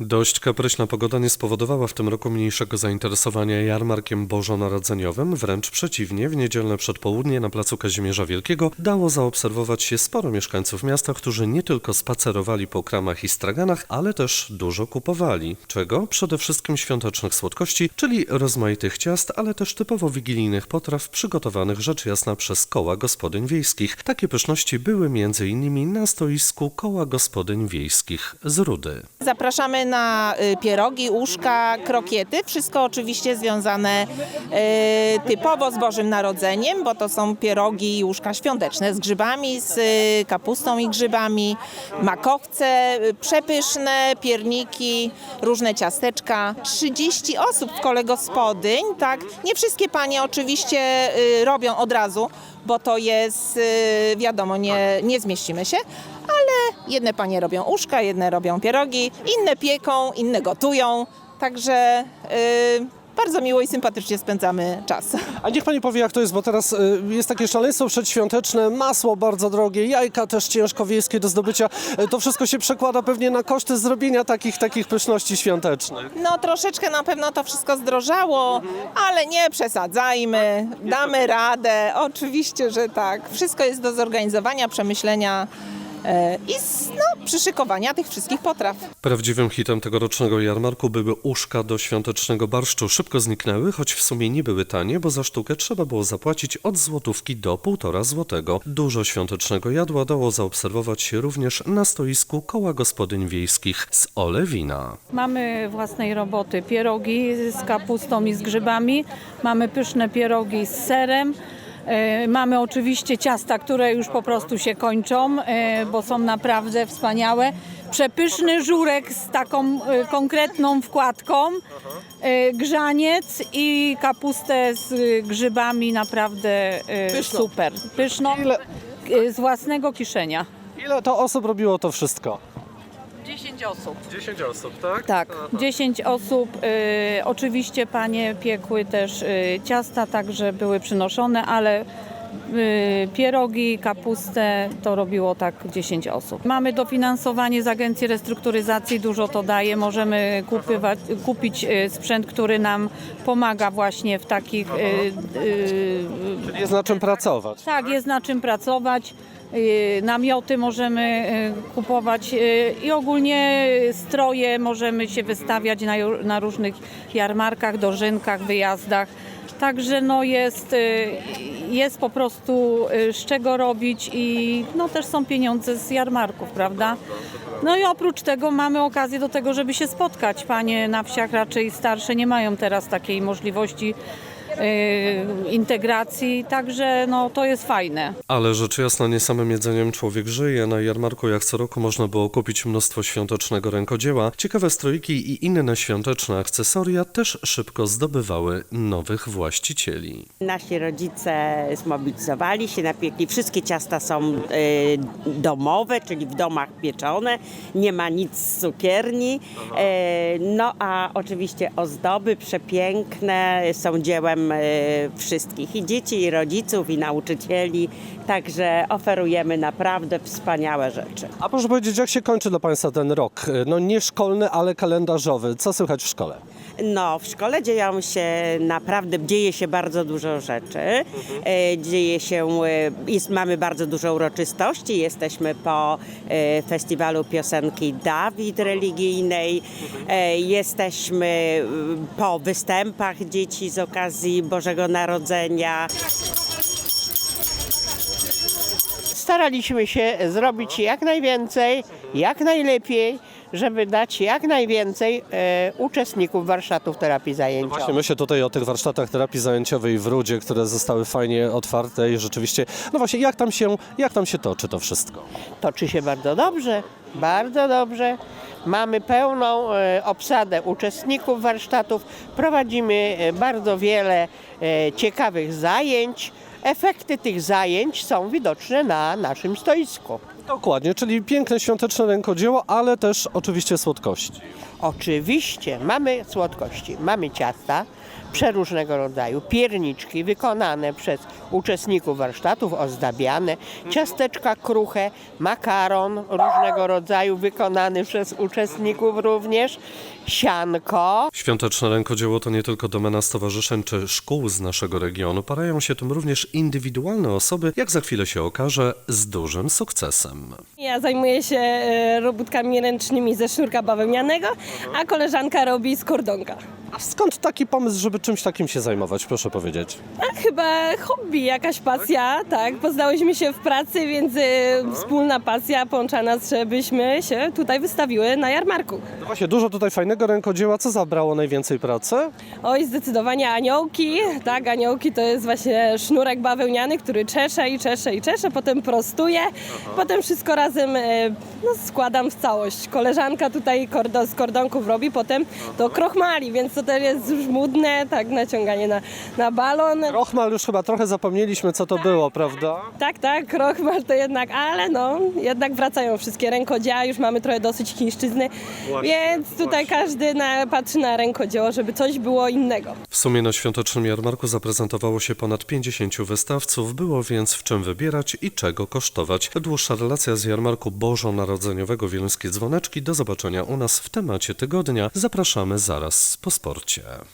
Dość kapryśna pogoda nie spowodowała w tym roku mniejszego zainteresowania jarmarkiem bożonarodzeniowym, wręcz przeciwnie, w niedzielne przedpołudnie na placu Kazimierza Wielkiego dało zaobserwować się sporo mieszkańców miasta, którzy nie tylko spacerowali po kramach i straganach, ale też dużo kupowali. Czego? Przede wszystkim świątecznych słodkości, czyli rozmaitych ciast, ale też typowo wigilijnych potraw przygotowanych rzecz jasna przez koła gospodyń wiejskich. Takie pyszności były m.in. na stoisku koła gospodyń wiejskich z Rudy. Zapraszamy na y, pierogi, uszka, krokiety. Wszystko oczywiście związane y, typowo z Bożym Narodzeniem, bo to są pierogi i uszka świąteczne z grzybami, z y, kapustą i grzybami, makowce przepyszne, pierniki, różne ciasteczka. 30 osób w kole gospodyń, tak. Nie wszystkie panie oczywiście robią od razu, bo to jest, wiadomo, nie, nie zmieścimy się, ale jedne panie robią uszka, jedne robią pierogi, inne pieką, inne gotują, także y, bardzo miło i sympatycznie spędzamy czas. A niech pani powie, jak to jest, bo teraz y, jest takie szaleństwo przedświąteczne, masło bardzo drogie, jajka też ciężko wiejskie do zdobycia. Y, To wszystko się przekłada pewnie na koszty zrobienia takich, takich pyszności świątecznych. No troszeczkę na pewno to wszystko zdrożało, ale nie przesadzajmy, damy radę, oczywiście, że tak. Wszystko jest do zorganizowania, przemyślenia i z, no, przyszykowania tych wszystkich potraw. Prawdziwym hitem tegorocznego jarmarku były uszka do świątecznego barszczu. Szybko zniknęły, choć w sumie nie były tanie, bo za sztukę trzeba było zapłacić od złotówki do półtora złotego. Dużo świątecznego jadła dało zaobserwować się również na stoisku koła gospodyń wiejskich z Olewina. Mamy własnej roboty pierogi z kapustą i z grzybami, mamy pyszne pierogi z serem. E, Mamy oczywiście ciasta, które już po prostu się kończą, e, bo są naprawdę wspaniałe. Przepyszny żurek z taką e, konkretną wkładką, grzaniec i kapustę z grzybami naprawdę e, super. E, z własnego kieszenia. Ile to osób robiło to wszystko? 10 osób. 10 osób, tak? Tak, 10 osób. Y, oczywiście panie piekły też y, ciasta, także były przynoszone, ale pierogi, kapustę to robiło tak 10 osób. Mamy dofinansowanie z Agencji Restrukturyzacji, dużo to daje. Możemy kupywać, kupić y, sprzęt, który nam pomaga właśnie w takich... y, y, Czyli jest na czym pracować. tak, jest na czym pracować. Namioty możemy kupować i ogólnie stroje możemy się wystawiać na, na różnych jarmarkach, dożynkach, wyjazdach. Także no jest, jest po prostu yy, z czego robić i no też są pieniądze z jarmarków, prawda? No i oprócz tego mamy okazję do tego, żeby się spotkać. Panie na wsiach raczej starsze nie mają teraz takiej możliwości integracji, także no, to jest fajne. Ale rzecz jasna, nie samym jedzeniem człowiek żyje. Na jarmarku jak co roku można było kupić mnóstwo świątecznego rękodzieła. Ciekawe strojki i inne świąteczne akcesoria też szybko zdobywały nowych właścicieli. Nasi rodzice zmobilizowali się, napiekli. Wszystkie ciasta są y, domowe, czyli w domach pieczone. Nie ma nic z cukierni. E, no a oczywiście ozdoby przepiękne są dziełem wszystkich i dzieci, i rodziców, i nauczycieli. Także oferujemy naprawdę wspaniałe rzeczy. A proszę powiedzieć, jak się kończy dla Państwa ten rok? Y, No nie szkolny, ale kalendarzowy. Co słychać w szkole? No, w szkole dzieją się naprawdę, dzieje się bardzo dużo rzeczy. E, Dzieje się, e, jest, mamy bardzo dużo uroczystości. Jesteśmy po e, festiwalu piosenki Dawid religijnej. E, Jesteśmy e, po występach dzieci z okazji Bożego Narodzenia. staraliśmy się zrobić jak najwięcej, jak najlepiej, żeby dać jak najwięcej e, uczestników warsztatów terapii zajęciowej. Właśnie myślę tutaj o tych warsztatach terapii zajęciowej w Rudzie, które zostały fajnie otwarte i rzeczywiście, no właśnie, jak tam się, jak tam się toczy to wszystko? Toczy się bardzo dobrze, bardzo dobrze. Mamy pełną e, obsadę uczestników warsztatów, prowadzimy e, bardzo wiele e, ciekawych zajęć. Efekty tych zajęć są widoczne na naszym stoisku. Dokładnie, czyli piękne świąteczne rękodzieło, ale też oczywiście słodkości. Oczywiście mamy słodkości, mamy ciasta przeróżnego rodzaju, pierniczki wykonane przez uczestników warsztatów, ozdabiane, ciasteczka kruche, makaron różnego rodzaju wykonany przez uczestników również, sianko, Świąteczne rękodzieło to nie tylko domena stowarzyszeń czy szkół z naszego regionu. Parają się tym również indywidualne osoby, jak za chwilę się okaże, z dużym sukcesem. Ja zajmuję się e, robótkami ręcznymi ze sznurka bawełnianego, a koleżanka robi z kordonka. A skąd taki pomysł, żeby czymś takim się zajmować, proszę powiedzieć? A chyba hobby, jakaś pasja, tak. Poznałyśmy się w pracy, więc e, wspólna pasja połącza nas, żebyśmy się tutaj wystawiły na jarmarku. No właśnie, dużo tutaj fajnego rękodzieła. Co zabrało najwięcej pracy? Oj, zdecydowanie aniołki, tak, aniołki to jest właśnie sznurek bawełniany, który czesze i czesze i czesze, potem prostuje, potem wszystko razem e, no, składam w całość. Koleżanka tutaj kordo, z kordonków robi, potem to krochmali, więc to też jest już modne, tak, naciąganie na, na balon. Rochmal już chyba trochę zapomnieliśmy, co to było, prawda? Tak, tak, krochmal to jednak, ale no, jednak wracają wszystkie rękodzieła, już mamy trochę dosyć chińszczyzny, więc tutaj każdy na, patrzy na rękodzieło, żeby coś było innego. W sumie na świątecznym jarmarku zaprezentowało się ponad 50 wystawców, było więc w czym wybierać i czego kosztować. Dłuższa relacja z jarmarku bożonarodzeniowego Wieluńskie Dzwoneczki. Do zobaczenia u nas w temacie tygodnia. Zapraszamy zaraz po sporcie.